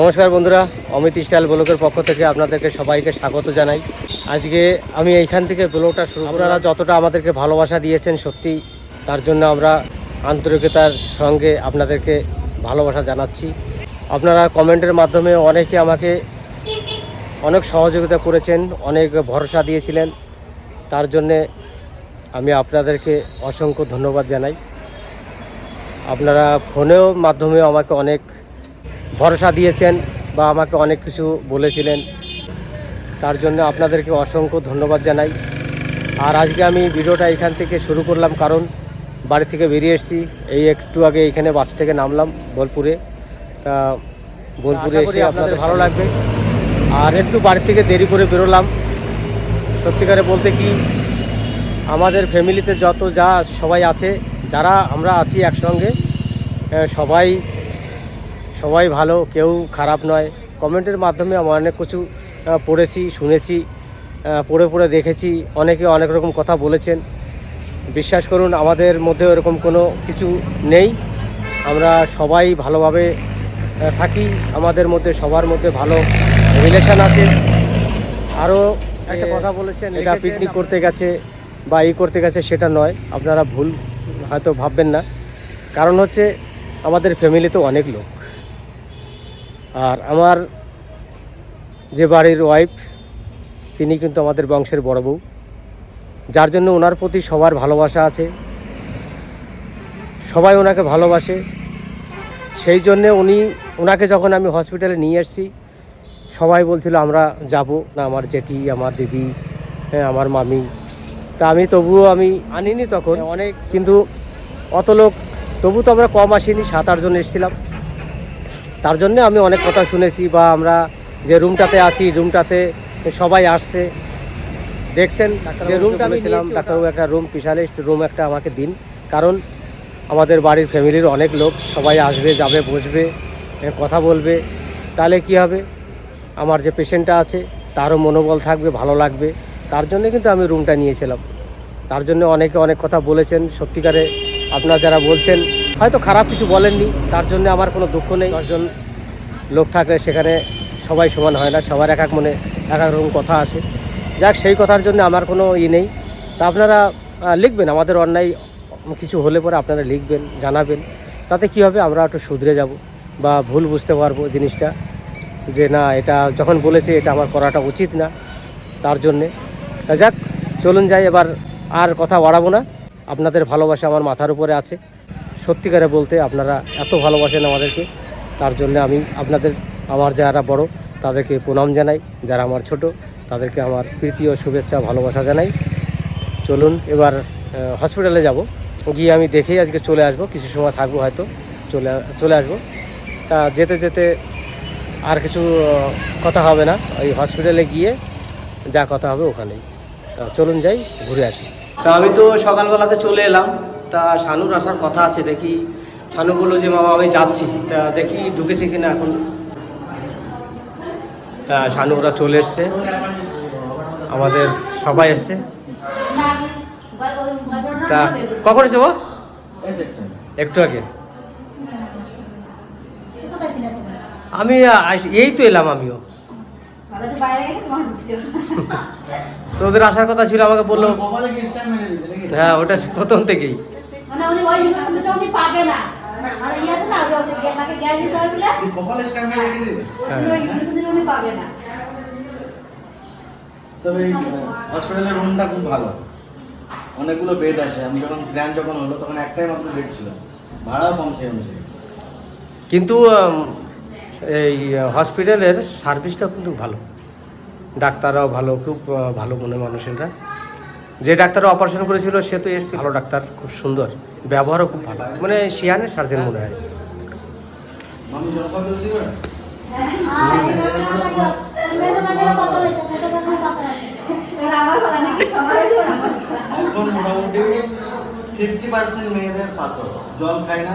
নমস্কার বন্ধুরা, অমিত স্টাইল ব্লকের পক্ষ থেকে আপনাদেরকে সবাইকে স্বাগত জানাই। আজকে আমি এইখান থেকে ব্লগটা শুরু আপনারা যতটা আমাদেরকে ভালোবাসা দিয়েছেন সত্যি, তার জন্য আমরা আন্তরিকতার সঙ্গে আপনাদেরকে ভালোবাসা জানাচ্ছি। আপনারা কমেন্টের মাধ্যমে অনেকে আমাকে অনেক সহযোগিতা করেছেন, অনেক ভরসা দিয়েছিলেন। তার জন্যে আমি আপনাদেরকে অসংখ্য ধন্যবাদ জানাই। আপনারা ফোনেও মাধ্যমে আমাকে অনেক ভরসা দিয়েছেন বা আমাকে অনেক কিছু বলেছিলেন। তার জন্য আপনাদেরকে অসংখ্য ধন্যবাদ জানাই। আর আজকে আমি ভিডিওটা এখান থেকে শুরু করলাম কারণ বাড়ি থেকে বেরিয়ে এসেছি। এই একটু আগে এখানে বাস থেকে নামলাম বোলপুরে। তা বোলপুরে এসে আপনাদের ভালো লাগবে। আর একটু বাড়ি থেকে দেরি করে বেরোলাম। সত্যিকারে বলতে কি আমাদের ফ্যামিলিতে যত যা সবাই আছে যারা আমরা আছি একসঙ্গে সবাই সবাই ভালো কেউ খারাপ নয়। কমেন্টের মাধ্যমে আমি অনেক কিছু পড়েছি শুনেছি পড়ে পড়ে দেখেছি। অনেকে অনেক রকম কথা বলেছেন। বিশ্বাস করুন আমাদের মধ্যে এরকম কোনো কিছু নেই। আমরা সবাই ভালোভাবে থাকি। আমাদের মধ্যে সবার মধ্যে ভালো রিলেশন আছে। আরও একটা কথা বলেছেন এটা পিকনিক করতে গেছে বা ই করতে গেছে সেটা নয়। আপনারা ভুল হয়তো ভাববেন না। কারণ হচ্ছে আমাদের ফ্যামিলিতে অনেক লোক। আর আমার যে বাড়ির ওয়াইফ তিনি কিন্তু আমাদের বংশের বড় বউ। যার জন্য ওনার প্রতি সবার ভালোবাসা আছে সবাই ওনাকে ভালোবাসে। সেই জন্যে উনি ওনাকে যখন আমি হসপিটালে নিয়ে এসেছি সবাই বলছিল আমরা যাব না আমার জেঠি আমার দিদি হ্যাঁ আমার মামি। তা আমি তবুও আমি আনিনি তখন। অনেক কিন্তু অত লোক তবু তো আমরা কম আসিনি সাত আটজন এসেছিলাম। তার জন্য আমি অনেক কথা শুনেছি বা আমরা যে রুমটাতে আছি রুমটাতে সবাই আসছে। দেখছেন যে রুমটা আমি ছিলাম ডাক্তারবাবু একটা রুম স্পেশালিস্ট রুম একটা আমাকে দিন। কারণ আমাদের বাড়ির ফ্যামিলির অনেক লোক সবাই আসবে যাবে বসবে কথা বলবে। তাহলে কি হবে? আমার যে পেশেন্টটা আছে তারও মনোবল থাকবে ভালো লাগবে। তার জন্য কিন্তু আমি রুমটা নিয়েছিলাম। তার জন্য অনেকে অনেক কথা বলেছেন। সত্যিকারে আপনারা যারা বলছেন হয়তো খারাপ কিছু বলেননি, তার জন্য আমার কোনো দুঃখ নেই। দশজন লোক থাকলে সেখানে সবাই সমান হয় না, সবার এক এক মনে এক এক রকম কথা আসে। যাক, সেই কথার জন্য আমার কোনো ই নেই। তা আপনারা লিখবেন, আমাদের অন্যায় কিছু হলে পরে আপনারা লিখবেন, জানাবেন। তাতে কি হবে, আমরা একটু শুধরে যাব বা ভুল বুঝতে পারব জিনিসটা, যে না, এটা যখন বলেছে, এটা আমার করাটা উচিত না তার জন্যে। তা যাক, চলুন যাই, এবার আর কথা বাড়াবো না। আপনাদের ভালোবাসা আমার মাথার উপরে আছে। সত্যিকারে বলতে আপনারা এত ভালোবাসেন আমাদেরকে, তার জন্য আমি আপনাদের, আমার যারা বড়, তাদেরকে প্রণাম জানাই। যারা আমার ছোট, তাদেরকে আমার প্রীতি ও শুভেচ্ছা, ভালোবাসা জানাই। চলুন এবার হসপিটালে যাব। গিয়ে আমি দেখেই আজকে চলে আসব। কিছু সময় থাকব হয়তো, চলে চলে আসব। তা যেতে যেতে আর কিছু কথা হবে না। ওই হসপিটালে গিয়ে যা কথা হবে ওখানেই। তা চলুন যাই, ঘুরে আসি। তা আমি তো সকালবেলাতে চলে এলাম। তা শানুর আসার কথা আছে দেখি। শানু বলল যে মামা আমি যাচ্ছি। তা দেখি ঢুকেছে কিনা এখন। তা শানু ওরা চলে এসছে। আমাদের সবাই এসছে। তা কখন এসে ও একটু আগে। আমি এই তো এলাম আমিও। তো ওদের আসার কথা ছিল আমাকে বলল হ্যাঁ ওটা প্রথম থেকেই। মানে উনি ওই ইউনিফর্মটা উনি পাবে না। আর ইয়ে আছে না ওই যে তাকে গ্যাস দিতে হয় বলে হ্যাঁ উনি ওই ইউনিফর্ম উনি পাবে না। তবে হসপিটালের রুমটা খুব ভালো। অনেকগুলো বেড আছে। আমি যখন প্ল্যান যখন হলো তখন একটাই মাত্র বেড ছিল। ভাড়াও কম সেই অনুযায়ী। কিন্তু এই হসপিটালের সার্ভিসটা কিন্তু ভালো। ডাক্তাররাও ভালো খুব ভালো মনে মানুষেরা। যে ডাক্তার অপারেশন করেছিল, সে তো এসছে। ভালো ডাক্তার, খুব সুন্দর। ব্যবহারও খুব ভালো। মানে শিয়ানের সার্জেন মনে হয়। মোটামুটি ফিফটি পার্সেন্ট মেয়েদের জল খায় না।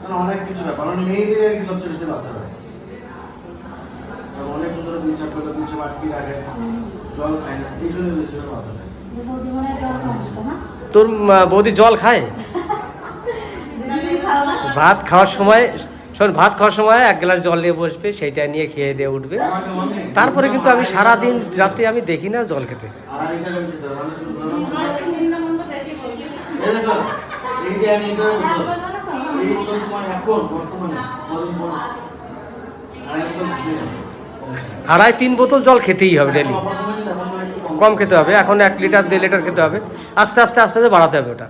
মানে অনেক কিছু ব্যাপার। মানে মেয়েদের সবচেয়ে বেশি হয়। অনেক জল খায় না। এই জন্য পাথর হয়। তোর বৌদি জল খায়? ভাত খাওয়ার সময়, শোন, ভাত খাওয়ার সময় এক গ্লাস জল নিয়ে বসবে, সেইটা নিয়ে খেয়ে দিয়ে উঠবে। তারপরে কিন্তু আমি সারা দিন রাতে আমি দেখি না জল খেতে। আড়াই তিন বোতল জল খেতেই হবে ডেলি কম খেতে হবে, এখন এক লিটার, দেড় লিটার খেতে হবে। আস্তে আস্তে আস্তে আস্তে বাড়াতে হবে ওটা?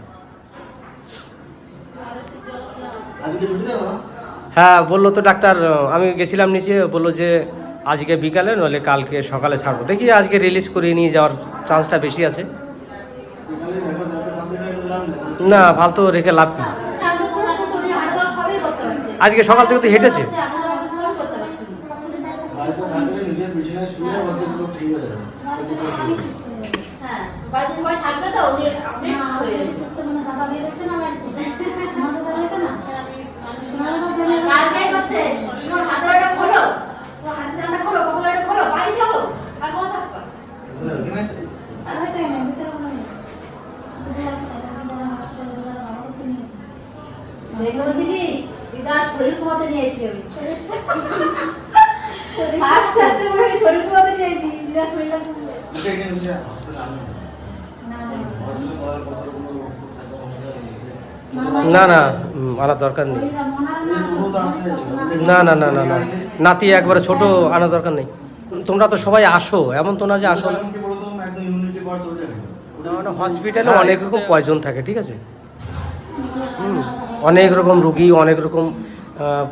হ্যাঁ বলল তো ডাক্তার, আমি গেছিলাম নিচে, বলল যে আজকে বিকালে, নইলে কালকে সকালে ছাড়বো। দেখি আজকে রিলিজ করিয়ে নিয়ে যাওয়ার চান্সটা বেশি আছে। না। ফালতু রেখে লাভ কি? আজকে সকাল থেকে তো হেঁটেছে হাঁটা চলা সবই করতে পারছে বাড়িতে থাকলে নিজের বিছানায় শুয়ে অর্ধেক লোক ঠিক হয়ে যাবে। হ্যাঁ বাড়িতে সবাই থাকবে তো উনি আপনি সুস্থ হয়ে যাবেন। কালকে করছে? তোমার হাতের ওটা খোলো। তোমার হাতের ওটা খোলো কপালের খোলো। বাড়ি যাব আর কথা থাকবা? বুঝলে, ঠিক আছে? দেখে বলছি কি দিদা শরীর কমাতে নিয়েছি আমি। আস্তে আস্তে শরীর কমাতে নিয়েছি। দিদা শরীরটা না। না, আনার দরকার নেই। না না না না না। নাতি একবারে ছোট আনার দরকার নেই। তোমরা তো সবাই আসো এমন তো না যে আসো না। তৈরি হয়ে হসপিটালে অনেক রকম পয়জন থাকে ঠিক আছে? অনেক রকম রুগী অনেক রকম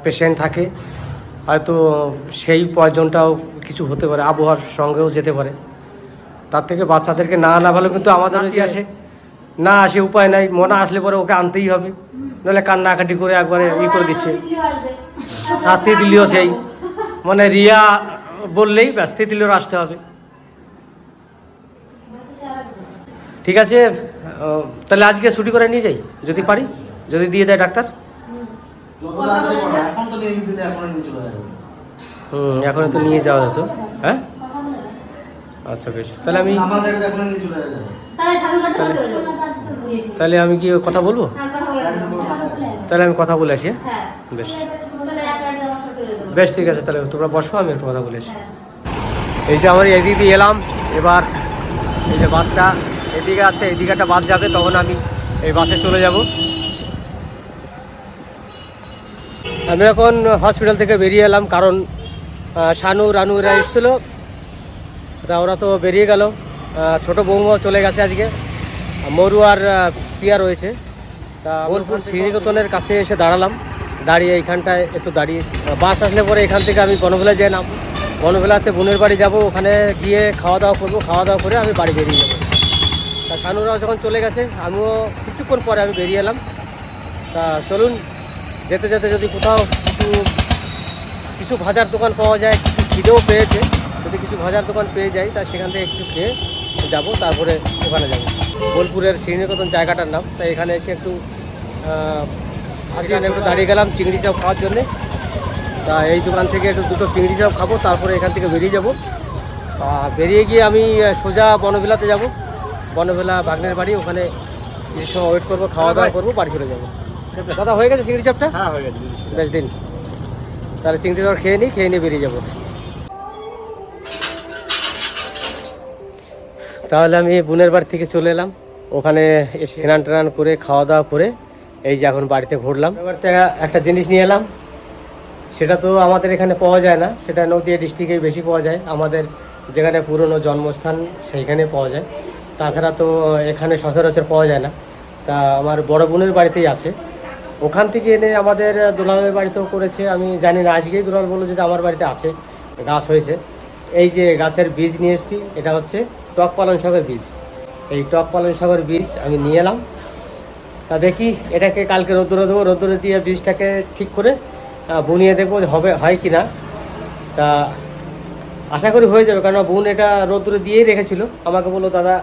পেশেন্ট থাকে। হয়তো সেই পয়জনটাও কিছু হতে পারে আবহাওয়ার সঙ্গেও যেতে পারে। তার থেকে বাচ্চাদেরকে না আনা ভালো কিন্তু আমাদের আসে না আসে উপায় নাই মনে আসলে পরে ওকে আনতেই হবে। নাহলে কান্নাকাটি করে একবারে ই করে দিচ্ছে। আর তিতলিও সেই। মানে রিয়া বললেই ব্যাস তিতলিওর আসতে হবে। ঠিক আছে তাহলে আজকে ছুটি করে নিয়ে যাই যদি পারি যদি দিয়ে দেয় ডাক্তার। এখনই। হুম এখন তো নিয়ে যাওয়া যেত। হ্যাঁ? আচ্ছা বেশ। তাহলে আমি। তাহলে আমি কি কথা বলব? হ্যাঁ। তাহলে আমি কথা বলে আসি হ্যাঁ? হ্যাঁ। বেশ। বেশ ঠিক আছে তাহলে তোমরা বসো আমি একটু কথা বলে আসি। হ্যাঁ। এই যে আমার এদিক দিয়ে এলাম এবার এই যে বাসটা এদিকে আছে এদিকে একটা বাস যাবে তখন আমি এই বাসে চলে যাব। আমি এখন হসপিটাল থেকে বেরিয়ে এলাম কারণ শানু রানু এরা এসেছিল। তা ওরা তো বেরিয়ে গেল। ছোট বৌমাও চলে গেছে আজকে। মরু আর পিয়া রয়েছে। তা বোলপুর শ্রীনিকেতনের কাছে এসে দাঁড়ালাম। দাঁড়িয়ে এইখানটায় একটু দাঁড়িয়ে বাস আসলে পরে এখান থেকে আমি বনভেলা যাই নাম বনভেলাতে বোনের বাড়ি যাব ওখানে গিয়ে খাওয়া দাওয়া করব। খাওয়া দাওয়া করে আমি বাড়ি বেরিয়ে যাব। তা শানুরাও যখন চলে গেছে আমিও কিছুক্ষণ পরে আমি বেরিয়ে এলাম। তা চলুন যেতে যেতে যদি কোথাও কিছু কিছু ভাজার দোকান পাওয়া যায় কিছু খিদেও পেয়েছে। কিছু ভাজার দোকান পেয়ে যাই তা সেখান থেকে একটু খেয়ে যাব তারপরে ওখানে যাব। বোলপুরের শ্রীনিকেতন জায়গাটার নাম তাই এখানে এসে একটু একটু দাঁড়িয়ে গেলাম চিংড়ি চাপ খাওয়ার জন্যে। তা এই দোকান থেকে একটু দুটো চিংড়ি চাপ খাব তারপরে এখান থেকে বেরিয়ে যাব। আর বেরিয়ে গিয়ে আমি সোজা বনবিলাতে যাব। বনবেলা বাগনের বাড়ি ওখানে কিছু সময় ওয়েট করব খাওয়া দাওয়া করব বাড়ি চলে যাব। দাদা হয়ে গেছে চিংড়ি চাপটা? হ্যাঁ হয়ে গেছে বেশ দিন। তাহলে চিংড়ি চাপ খেয়ে নিই খেয়ে নিয়ে বেরিয়ে যাব। তাহলে আমি বোনের বাড়ি থেকে চলে এলাম। ওখানে স্নান টান করে, খাওয়া দাওয়া করে এই যে এখন বাড়িতে ঘুরলাম। এবার একটা জিনিস নিয়ে এলাম। সেটা তো আমাদের এখানে পাওয়া যায় না। সেটা নদীয়া ডিস্ট্রিক্টেই বেশি পাওয়া যায়। আমাদের যেখানে পুরনো জন্মস্থান, সেইখানে পাওয়া যায়। তাছাড়া তো এখানে সচরাচর পাওয়া যায় না। তা আমার বড় বোনের বাড়িতেই আছে। ওখান থেকে এনে আমাদের দোলালের বাড়িতেও করেছে। আমি জানি না, আজকেই দোলাল বলল যে আমার বাড়িতে আছে, গাছ হয়েছে। এই যে গাছের বীজ নিয়ে এসেছি, এটা হচ্ছে টক পালন শাকের বীজ। এই টক পালন শাকের বীজ আমি নিয়ে এলাম। তা দেখি এটাকে কালকে রোদ্দুরে দেবো। রোদ্দুরে দিয়ে বীজটাকে ঠিক করে বুনিয়ে দেখব হবে, হয় কি না তা আশা করি হয়ে যাবে। কারণ বোন এটা রোদ্দুরে দিয়েই রেখেছিল। আমাকে বলল, দাদা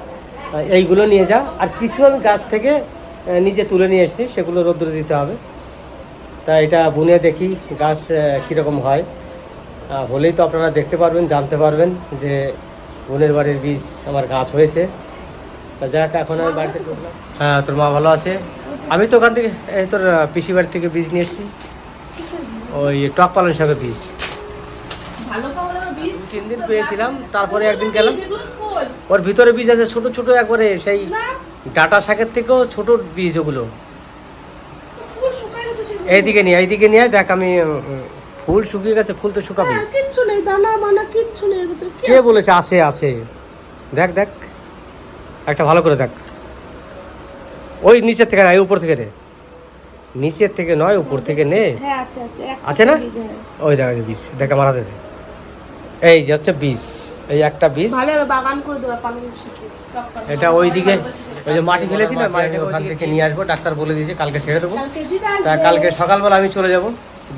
এইগুলো নিয়ে যা। আর কিছু আমি গাছ থেকে নিজে তুলে নিয়ে এসেছি। সেগুলো রোদ্দুরে দিতে হবে। তা এটা বুনে দেখি গাছ কীরকম হয়। হলেই তো আপনারা দেখতে পারবেন, জানতে পারবেন যে বোনের বাড়ির বীজ আমার গাছ হয়েছে। তা যাক এখন আমি বাড়িতে হ্যাঁ তোর মা ভালো আছে? আমি তো ওখান থেকে এই তোর পিসি বাড়ি থেকে বীজ নিয়ে এসেছি। ওই টক পালন শাকের বীজ। তিন দিন পেয়েছিলাম তারপরে একদিন গেলাম। ওর ভিতরে বীজ আছে ছোট ছোট একবারে সেই ডাটা শাকের থেকেও ছোট বীজ ওগুলো। এইদিকে নিয়ে এইদিকে নিয়ে দেখ আমি ফুল শুকিয়ে গেছে ফুল তো শুকাবি। আর কিচ্ছু নেই দানা মানা কিচ্ছু নেই এর ভিতরে কে বলেছে আছে আছে? দেখ দেখ। একটা ভালো করে দেখ। ওই নিচের থেকে নয় উপর থেকে রে নিচের থেকে নয় উপর থেকে নে। হ্যাঁ আছে আছে আছে না? হ্যাঁ। ওই দেখ ওই যে বীজ দেখ আমার হাতে দে। এই যে হচ্ছে বীজ এই একটা বীজ। এটা ওইদিকে ওই যে মাটি ফেলেছি না মাটি ওখান থেকে নিয়ে আসব ডাক্তার বলে দিয়েছে কালকে ছেড়ে দেবো। তা কালকে সকালবেলা আমি চলে যাব।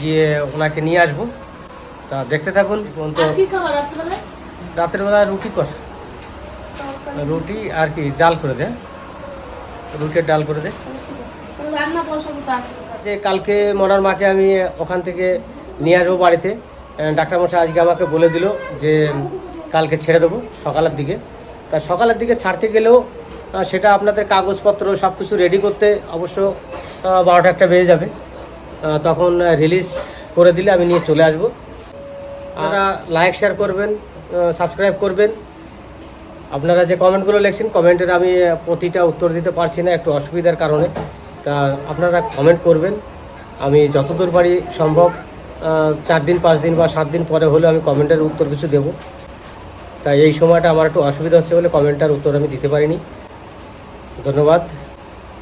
গিয়ে ওনাকে নিয়ে আসব। তা দেখতে থাকুন কোন তো রাতের বেলা রুটি কর। রুটি আর কি ডাল করে দে। রুটির ডাল করে দে। তার যে কালকে মনার মাকে আমি ওখান থেকে নিয়ে আসব বাড়িতে। ডাক্তারমশাই আজকে আমাকে বলে দিল যে কালকে ছেড়ে দেবো সকালের দিকে। তা সকালের দিকে ছাড়তে গেলেও সেটা আপনাদের কাগজপত্র সব কিছু রেডি করতে অবশ্য বারোটা একটা বেজে যাবে। তখন রিলিজ করে দিলে আমি নিয়ে চলে আসব। আপনারা লাইক শেয়ার করবেন সাবস্ক্রাইব করবেন। আপনারা যে কমেন্টগুলো লিখছেন কমেন্টের আমি প্রতিটা উত্তর দিতে পারছি না, একটু অসুবিধার কারণে। তা আপনারা কমেন্ট করবেন। আমি যতদূর পারি সম্ভব চার দিন, পাঁচ দিন বা সাত দিন পরে হলেও আমি কমেন্টের উত্তর কিছু দেবো। তাই এই সময়টা আমার একটু অসুবিধা হচ্ছে বলে কমেন্টার উত্তর আমি দিতে পারিনি। ধন্যবাদ।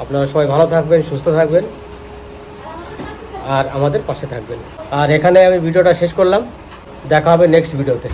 আপনারা সবাই ভালো থাকবেন, সুস্থ থাকবেন। আর আমাদের পাশে থাকবেন। আর এখানে আমি ভিডিওটা শেষ করলাম। দেখা হবে নেক্সট ভিডিওতে